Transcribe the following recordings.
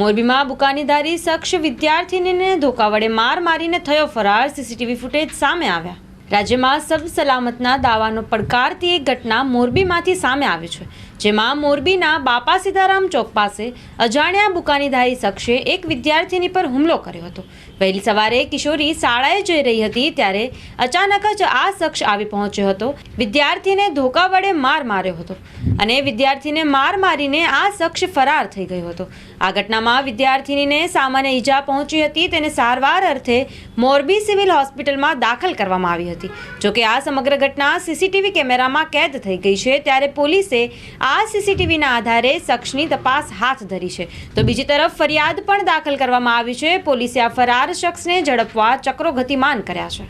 મોરબીમાં બુકાનીધારી શખ્સ વિદ્યાર્થીનીને ધોકા વડે માર મારીને થયો ફરાર. સીસીટીવી ફૂટેજ સામે આવ્યા. રાજ્યમાં સર્વ સલામતના દાવાનો પડકારતી એક ઘટના મોરબીમાંથી સામે આવી છે. જેમાં મોરબીના બાપા સીતારામ ચોક પાસે અજાણ્યા બુકાનીધારી શખ્સે એક વિદ્યાર્થીની પર હુમલો કર્યો હતો. વહેલી સવારે કિશોરી શાળાએ જઈ રહી હતી ત્યારે અચાનક જ આ શખ્સ આવી પહોંચ્યો હતો. વિદ્યાર્થીને ધોકા વડે માર માર્યો હતો અને વિદ્યાર્થીને માર મારીને આ શખ્સ ફરાર થઈ ગયો હતો. આ ઘટનામાં વિદ્યાર્થીનીને સામાન્ય ઈજા પહોંચી હતી. તેને સારવાર અર્થે મોરબી સિવિલ હોસ્પિટલમાં દાખલ કરવામાં આવી હતી. જોકે આ સમગ્ર ઘટના સીસીટીવી કેમેરામાં કેદ થઈ ગઈ છે, ત્યારે પોલીસે આ સીસીટીવીના આધારે શખ્સની તપાસ હાથ ધરી છે. તો બીજી તરફ ફરિયાદ પણ દાખલ કરવામાં આવી છે. પોલીસે આ ફરાર શખ્સને ઝડપવા ચક્રો ગતિમાન કર્યા છે.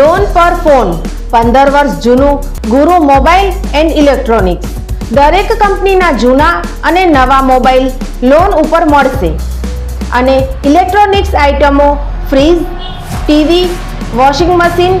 લોન પર ફોન પંદર વર્ષ જૂનું ગુરુ મોબાઈલ એન્ડ ઇલેક્ટ્રોનિક્સ. દરેક કંપનીના જૂના અને નવા મોબાઈલ લોન ઉપર મળશે. અને ઇલેક્ટ્રોનિક્સ આઇટમો fridge, TV, washing machine